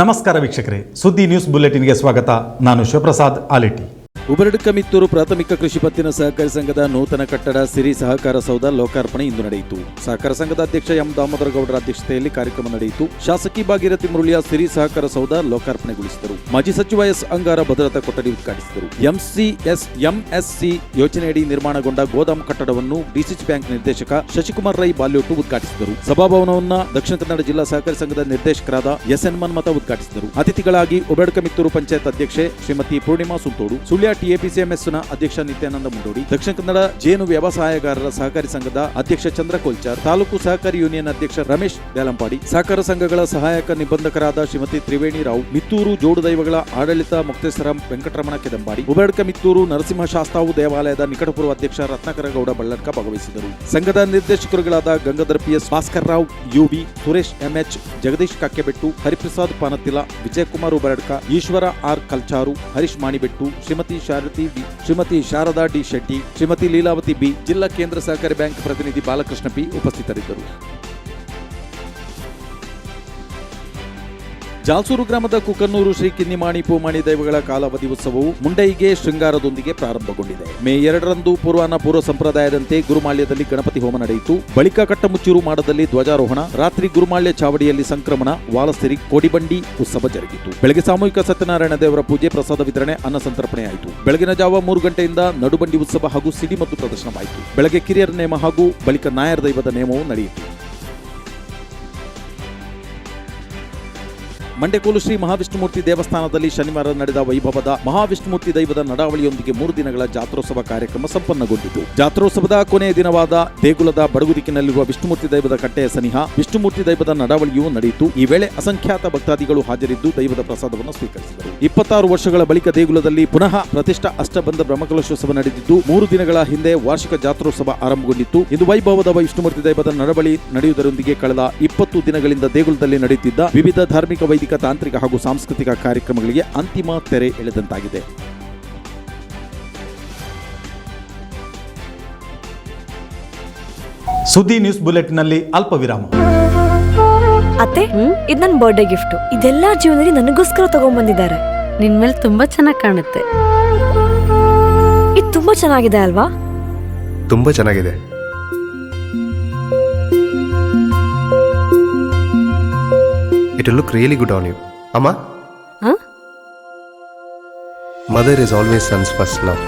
ನಮಸ್ಕಾರ ವೀಕ್ಷಕರೇ ಸುದ್ದಿ ನ್ಯೂಸ್ ಬುಲೆಟಿನ್ಗೆ ಸ್ವಾಗತ. ನಾನು ಶಿವಪ್ರಸಾದ್ ಆಲಿಟಿ. ಉಬರಡ್ಕ ಮಿತ್ತೂರು ಪ್ರಾಥಮಿಕ ಕೃಷಿ ಪತ್ತಿನ ಸಹಕಾರಿ ಸಂಘದ ನೂತನ ಕಟ್ಟಡ ಸಿರಿ ಸಹಕಾರ ಸೌಧ ಲೋಕಾರ್ಪಣೆ ಇಂದು ನಡೆಯಿತು. ಸಹಕಾರ ಸಂಘದ ಅಧ್ಯಕ್ಷ ಎಂ ದಾಮೋದರ ಗೌಡರ ಅಧ್ಯಕ್ಷತೆಯಲ್ಲಿ ಕಾರ್ಯಕ್ರಮ ನಡೆಯಿತು. ಶಾಸಕಿ ಭಾಗೀರಥಿ ಮುರುಳಿಯ ಸಿರಿ ಸಹಕಾರ ಸೌಧ ಲೋಕಾರ್ಪಣೆಗೊಳಿಸಿದರು. ಮಾಜಿ ಸಚಿವ ಎಸ್ ಅಂಗಾರ ಭದ್ರತಾ ಕೊಠಡಿ ಉದ್ಘಾಟಿಸಿದರು. ಎಂಸಿಎಸ್ ಎಂಎಸ್ಸಿ ಯೋಜನೆಯಡಿ ನಿರ್ಮಾಣಗೊಂಡ ಗೋದಾಮ್ ಕಟ್ಟಡವನ್ನು ಡಿಸಿಸಿ ಬ್ಯಾಂಕ್ ನಿರ್ದೇಶಕ ಶಶಿಕುಮಾರ್ ರೈ ಬಾಲ್ಯೋಟು ಉದ್ಘಾಟಿಸಿದರು. ಸಭಾಭವನವನ್ನ ದಕ್ಷಿಣ ಕನ್ನಡ ಜಿಲ್ಲಾ ಸಹಕಾರಿ ಸಂಘದ ನಿರ್ದೇಶಕರಾದ ಎಸ್ ಎನ್ ಮನ್ಮತ ಉದ್ಘಾಟಿಸಿದರು. ಅತಿಥಿಗಳಾಗಿ ಉಬರಡ್ಕ ಮಿತ್ತೂರು ಪಂಚಾಯತ್ ಅಧ್ಯಕ್ಷೆ ಶ್ರೀಮತಿ ಪೂರ್ಣಿಮಾ ಸುಂತೋಡು ಸುಳ್ಯ ಟಿಎಪಿಸಿಎಂಎಸ್ನ ಅಧ್ಯಕ್ಷ ನಿತ್ಯಾನಂದ ಮುಂಡೋಡಿ, ದಕ್ಷಿಣ ಕನ್ನಡ ಜೇನು ವ್ಯವಸಾಯಗಾರರ ಸಹಕಾರಿ ಸಂಘದ ಅಧ್ಯಕ್ಷ ಚಂದ್ರ ಕೊಲ್ಚಾರ್ ತಾಲೂಕು ಸಹಕಾರಿ ಯೂನಿಯನ್ ಅಧ್ಯಕ್ಷ ರಮೇಶ್ ದೇಲಂಪಾಡಿ, ಸಹಕಾರ ಸಂಘಗಳ ಸಹಾಯಕ ನಿಬಂಧಕರಾದ ಶ್ರೀಮತಿ ತ್ರಿವೇಣಿ ರಾವ್, ಮಿತ್ತೂರು ಜೋಡು ದೈವಗಳ ಆಡಳಿತ ಮುಕ್ತೇಶ್ವರ ವೆಂಕಟರಮಣ ಕೆದಂಬಾಡಿ ಉಬರಡ್ಕ ಮಿತ್ತೂರು ನರಸಿಂಹ ಶಾಸ್ತಾವು ದೇವಾಲಯದ ನಿಕಟಪೂರ್ವ ಅಧ್ಯಕ್ಷ ರತ್ನಕರ ಗೌಡ ಬಳ್ಳಡ್ಕ ಭಾಗವಹಿಸಿದರು. ಸಂಘದ ನಿರ್ದೇಶಕರುಗಳಾದ Gangadhar P S Bhaskar Rao, U B Suresh M H, Jagadish Kakkebettu Hariprasad Panathila, Vijayakumar Ubaradka Eshwara R Kalcharu, Harish Manibettu, Shrimati Sharathi B, Shrimati Sharada D Shetty, Shrimati Leelavathi B, ಜಿಲ್ಲಾ ಕೇಂದ್ರ ಸಹಕಾರಿ bank ಪ್ರತಿನಿಧಿ Balakrishna P ಉಪಸ್ಥಿತರಿದ್ದರು. ಜಾಲ್ಸೂರು ಗ್ರಾಮದ ಕುಕನ್ನೂರು ಶ್ರೀ ಕಿನ್ನಿಮಾಣಿ ಪೂಮಾಣಿ ದೈವಗಳ ಕಾಲಾವಧಿ ಉತ್ಸವವು ಮುಂಡೈಗೆ ಶೃಂಗಾರದೊಂದಿಗೆ ಪ್ರಾರಂಭಗೊಂಡಿದೆ. ಮೇ ಎರಡರಂದು ಪೂರ್ವಾನ ಪೂರ್ವ ಸಂಪ್ರದಾಯದಂತೆ ಗುರುಮಾಳ್ಯದಲ್ಲಿ ಗಣಪತಿ ಹೋಮ ನಡೆಯಿತು. ಬಳಿಕ ಕಟ್ಟಮುಚ್ಚೂರು ಮಾಡದಲ್ಲಿ ಧ್ವಜಾರೋಹಣ, ರಾತ್ರಿ ಗುರುಮಾಳ್ಯ ಚಾವಡಿಯಲ್ಲಿ ಸಂಕ್ರಮಣ ವಾಲಸ್ತಿರಿ ಕೋಡಿಬಂಡಿ ಉತ್ಸವ ಜರುಗಿತು. ಬೆಳಗ್ಗೆ ಸಾಮೂಹಿಕ ಸತ್ಯನಾರಾಯಣ ದೇವರ ಪೂಜೆ, ಪ್ರಸಾದ ವಿತರಣೆ, ಅನ್ನ ಸಂತರ್ಪಣೆಯಾಯಿತು. ಬೆಳಗಿನ ಜಾವ ಮೂರು ಗಂಟೆಯಿಂದ ನಡುಬಂಡಿ ಉತ್ಸವ ಹಾಗೂ ಸಿಡಿ ಮತ್ತು ಪ್ರದರ್ಶನವಾಯಿತು. ಬೆಳಗ್ಗೆ ಕಿರಿಯರ ನೇಮ ಹಾಗೂ ಬಳಿಕ ನಾಯರ್ ದೈವದ ನೇಮವು ನಡೆಯಿತು. ಮಂಡ್ಯಕೋಲು ಶ್ರೀ ಮಹಾವಿಷ್ಣುಮೂರ್ತಿ ದೇವಸ್ಥಾನದಲ್ಲಿ ಶನಿವಾರ ನಡೆದ ವೈಭವದ ಮಹಾವಿಷ್ಣುಮೂರ್ತಿ ದೈವದ ನಡಾವಳಿಯೊಂದಿಗೆ ಮೂರು ದಿನಗಳ ಜಾತ್ರೋತ್ಸವ ಕಾರ್ಯಕ್ರಮ ಸಂಪನ್ನಗೊಂಡಿತು. ಜಾತ್ರೋತ್ಸವದ ಕೊನೆಯ ದಿನವಾದ ದೇಗುಲದ ಬಡಗುದಿಕ್ಕಿನಲ್ಲಿರುವ ವಿಷ್ಣುಮೂರ್ತಿ ದೈವದ ಕಟ್ಟೆಯ ಸನಿಹ, ವಿಷ್ಣುಮೂರ್ತಿ ದೈವದ ನಡಾವಳಿಯೂ ನಡೆಯಿತು. ಈ ವೇಳೆ ಅಸಂಖ್ಯಾತ ಭಕ್ತಾದಿಗಳು ಹಾಜರಿದ್ದು ದೈವದ ಪ್ರಸಾದವನ್ನು ಸ್ವೀಕರಿಸಿದರು. ಇಪ್ಪತ್ತಾರು ವರ್ಷಗಳ ಬಳಿಕ ದೇಗುಲದಲ್ಲಿ ಪುನಃ ಪ್ರತಿಷ್ಠಾ ಅಷ್ಟಬಂಧ ಬ್ರಹ್ಮಕಲಶೋತ್ಸವ ನಡೆದಿದ್ದು, ಮೂರು ದಿನಗಳ ಹಿಂದೆ ವಾರ್ಷಿಕ ಜಾತ್ರೋತ್ಸವ ಆರಂಭಗೊಂಡಿತ್ತು. ಇದು ವೈಭವದ ವಿಷ್ಣುಮೂರ್ತಿ ದೈವದ ನಡವಳಿ ನಡೆಯುವುದರೊಂದಿಗೆ ಕಳೆದ ಇಪ್ಪತ್ತು ದಿನಗಳಿಂದ ದೇಗುಲದಲ್ಲಿ ನಡೆಯುತ್ತಿದ್ದ ವಿವಿಧ ಧಾರ್ಮಿಕ ವೈದಿಕ ತಾಂತ್ರಿಕ ಹಾಗೂ ಸಾಂಸ್ಕೃತಿಕ ಕಾರ್ಯಕ್ರಮಗಳಿಗೆ ಅಂತಿಮ ತೆರೆ ಎಳೆದಂತಾಗಿದೆ. ಸುದ್ದಿ ನ್ಯೂಸ್ ಬುಲೆಟ್ನಲ್ಲಿ ಅಲ್ಪ ವಿರಾಮ ಅತ್ತೆ ಇದು ನನ್ನ ಬರ್ಡೇ ಗಿಫ್ಟ್ ಇದೆಲ್ಲ ಜೀವನದಲ್ಲಿ ನನಗೋಸ್ಕರ ತಗೊಂಡ್ಬಂದಿದ್ದಾರೆ ನಿನ್ ಮೇಲೆ ತುಂಬಾ ಚೆನ್ನಾಗಿ ಕಾಣುತ್ತೆ. ಇದು ತುಂಬಾ ಚೆನ್ನಾಗಿದೆ ಅಲ್ವಾ? ತುಂಬಾ ಚೆನ್ನಾಗಿದೆ. It look really good on you ಅಮ್ಮ ಹ? Mother is always sons first love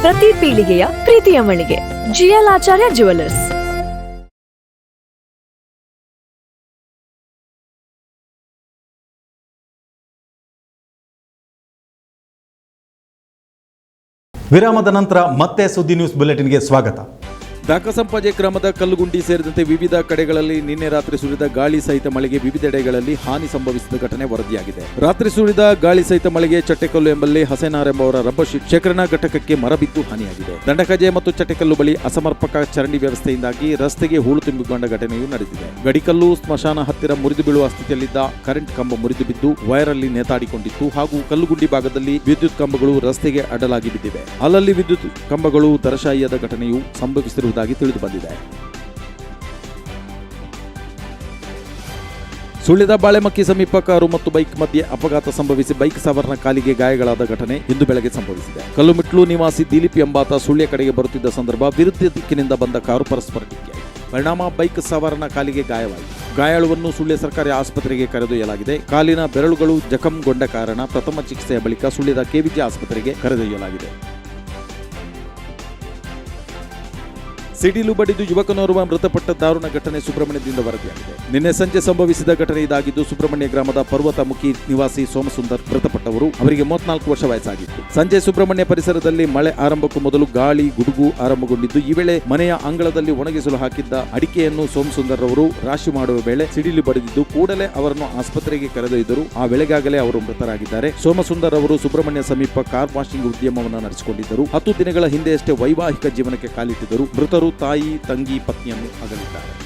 ಪ್ರತಿ ಪೀಳಿಗೆಯ ಪ್ರೀತಿಯ ಮಳಿಗೆ. ಜಿಎಲ್ ಆಚಾರ್ಯ ಜುವೆಲ್ಲರ್ಸ್ ವಿರಾಮದ ನಂತರ ಮತ್ತೆ ಸುದ್ದಿ ನ್ಯೂಸ್ ಬುಲೆಟಿನ್ಗೆ ಸ್ವಾಗತ. ದಾಕಸಂಪಾಜೆ ಗ್ರಾಮದ ಕಲ್ಲುಗುಂಡಿ ಸೇರಿದಂತೆ ವಿವಿಧ ಕಡೆಗಳಲ್ಲಿ ನಿನ್ನೆ ರಾತ್ರಿ ಸುರಿದ ಗಾಳಿ ಸಹಿತ ಮಳೆಗೆ ವಿವಿಧೆಡೆಗಳಲ್ಲಿ ಹಾನಿ ಸಂಭವಿಸಿದ ಘಟನೆ ವರದಿಯಾಗಿದೆ. ರಾತ್ರಿ ಸುರಿದ ಗಾಳಿ ಸಹಿತ ಮಳೆಗೆ ಚಟ್ಟೆಕಲ್ಲು ಎಂಬಲ್ಲಿ ಹಸೇನಾರ್ ಎಂಬವರ ರಬ್ಬರ್ ಶೀಟ್ ಶೇಖರಣಾ ಘಟಕಕ್ಕೆ ಮರ ಬಿದ್ದು ಹಾನಿಯಾಗಿದೆ. ದಂಡಕಜೆ ಮತ್ತು ಚಟ್ಟೆಕಲ್ಲು ಬಳಿ ಅಸಮರ್ಪಕ ಚರಂಡಿ ವ್ಯವಸ್ಥೆಯಿಂದಾಗಿ ರಸ್ತೆಗೆ ಹೂಳು ತುಂಬಿಕೊಂಡ ಘಟನೆಯೂ ನಡೆದಿದೆ. ಗಡಿಕಲ್ಲು, ಸ್ಮಶಾನ ಹತ್ತಿರ ಮುರಿದು ಬೀಳುವ ಸ್ಥಿತಿಯಲ್ಲಿದ್ದ ಕರೆಂಟ್ ಕಂಬ ಮುರಿದು ಬಿದ್ದು ವೈರಲ್ಲಿ ನೇತಾಡಿಕೊಂಡಿತ್ತು ಹಾಗೂ ಕಲ್ಲುಗುಂಡಿ ಭಾಗದಲ್ಲಿ ವಿದ್ಯುತ್ ಕಂಬಗಳು ರಸ್ತೆಗೆ ಅಡ್ಡಲಾಗಿ ಬಿದ್ದಿವೆ. ಅಲ್ಲಲ್ಲಿ ವಿದ್ಯುತ್ ಕಂಬಗಳು ದರಶಾಹಿಯಾದ ಘಟನೆಯು ಸಂಭವಿಸಿರುವುದಾಗಿ ತಿಳಿದು ಬಂದಿದೆ. ಸುಳ್ಯದ ಬಾಳೆಮಕ್ಕಿ ಸಮೀಪ ಕಾರು ಮತ್ತು ಬೈಕ್ ಮಧ್ಯೆ ಅಪಘಾತ ಸಂಭವಿಸಿ ಬೈಕ್ ಸವಾರನ ಕಾಲಿಗೆ ಗಾಯಗಳಾದ ಘಟನೆ ಇಂದು ಬೆಳಗ್ಗೆ ಸಂಭವಿಸಿದೆ. ಕಲ್ಲುಮಿಟ್ಲು ನಿವಾಸಿ ದಿಲೀಪ್ ಎಂಬಾತ ಸುಳ್ಯ ಕಡೆಗೆ ಬರುತ್ತಿದ್ದ ಸಂದರ್ಭ ವಿರುದ್ಧ ದಿಕ್ಕಿನಿಂದ ಬಂದ ಕಾರು ಪರಸ್ಪರ ಪರಿಣಾಮ ಬೈಕ್ ಸವಾರನ ಕಾಲಿಗೆ ಗಾಯವಾಗಿದೆ ಗಾಯಾಳುವನ್ನು ಸುಳ್ಯ ಸರ್ಕಾರಿ ಆಸ್ಪತ್ರೆಗೆ ಕರೆದೊಯ್ಯಲಾಗಿದೆ. ಕಾಲಿನ ಬೆರಳುಗಳು ಜಖಂಗೊಂಡ ಕಾರಣ ಪ್ರಥಮ ಚಿಕಿತ್ಸೆಯ ಬಳಿಕ ಸುಳ್ಯದ ಕೆವಿಜಿ ಆಸ್ಪತ್ರೆಗೆ ಕರೆದೊಯ್ಯಲಾಗಿದೆ. ಸಿಡಿಲು ಬಡಿದು ಯುವಕನೋರ್ವ ಮೃತಪಟ್ಟ ದಾರುಣ ಘಟನೆ ಸುಬ್ರಹ್ಮಣ್ಯದಿಂದ ವರದಿಯಾಗಿದೆ. ನಿನ್ನೆ ಸಂಜೆ ಸಂಭವಿಸಿದ ಘಟನೆ ಇದಾಗಿದ್ದು ಸುಬ್ರಹ್ಮಣ್ಯ ಗ್ರಾಮದ ಪರ್ವತಮುಖಿ ನಿವಾಸಿ ಸೋಮಸುಂದರ್ ಮೃತಪಟ್ಟವರು ಅವರಿಗೆ ಮೂವತ್ನಾಲ್ಕು ವರ್ಷ ವಯಸ್ಸಾಗಿತ್ತು. ಸಂಜೆ ಸುಬ್ರಹ್ಮಣ್ಯ ಪರಿಸರದಲ್ಲಿ ಮಳೆ ಆರಂಭಕ್ಕೂ ಮೊದಲು ಗಾಳಿ, ಗುಡುಗು ಆರಂಭಗೊಂಡಿದ್ದು, ಈ ವೇಳೆ ಮನೆಯ ಅಂಗಳದಲ್ಲಿ ಒಣಗಿಸಲು ಹಾಕಿದ್ದ ಅಡಿಕೆಯನ್ನು ಸೋಮಸುಂದರ್ ಅವರು ರಾಶಿ ಮಾಡುವ ವೇಳೆ ಸಿಡಿಲು ಬಡಿದಿದ್ದು, ಕೂಡಲೇ ಅವರನ್ನು ಆಸ್ಪತ್ರೆಗೆ ಕರೆದೊಯ್ದರು. ಆ ವೇಳೆಗಾಗಲೇ ಅವರು ಮೃತರಾಗಿದ್ದಾರೆ. ಸೋಮಸುಂದರ್ ಅವರು ಸುಬ್ರಹ್ಮಣ್ಯ ಸಮೀಪ ಕಾರ್ ವಾಷಿಂಗ್ ಉದ್ಯಮವನ್ನು ನಡೆಸಿಕೊಂಡಿದ್ದರು. ಹತ್ತು ದಿನಗಳ ಹಿಂದೆಯಷ್ಟೇ ವೈವಾಹಿಕ ಜೀವನಕ್ಕೆ ಕಾಲಿಟ್ಟಿದ್ದರು. ಮೃತರು ತಾಯಿ, ತಂಗಿ, ಪತ್ನಿಯನ್ನು ಅಗಲಿದ್ದಾರೆ.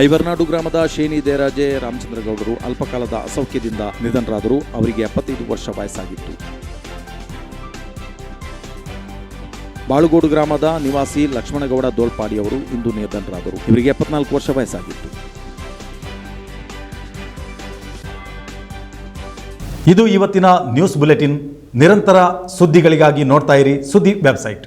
ಐವರ್ನಾಡು ಗ್ರಾಮದ ಶೇನಿ ದೇರಾಜೆ ರಾಮಚಂದ್ರ ಗೌಡರು ಅಲ್ಪಕಾಲದ ಅಸೌಖ್ಯದಿಂದ ನಿಧನರಾದರು. ಅವರಿಗೆ ಎಪ್ಪತ್ತೈದು ವರ್ಷ ವಯಸ್ಸಾಗಿತ್ತು. ಬಾಳುಗೋಡು ಗ್ರಾಮದ ನಿವಾಸಿ ಲಕ್ಷ್ಮಣಗೌಡ ದೋಳ್ಪಾಡಿ ಅವರು ಇಂದು ನಿಧನರಾದರು. ಇವರಿಗೆ ಎಪ್ಪತ್ನಾಲ್ಕು ವರ್ಷ ವಯಸ್ಸಾಗಿತ್ತು. ಇದು ಇವತ್ತಿನ ನ್ಯೂಸ್ ಬುಲೆಟಿನ್. ನಿರಂತರ ಸುದ್ದಿಗಳಿಗಾಗಿ ನೋಡ್ತಾ ಇರಿ ಸುದ್ದಿ ವೆಬ್ಸೈಟ್.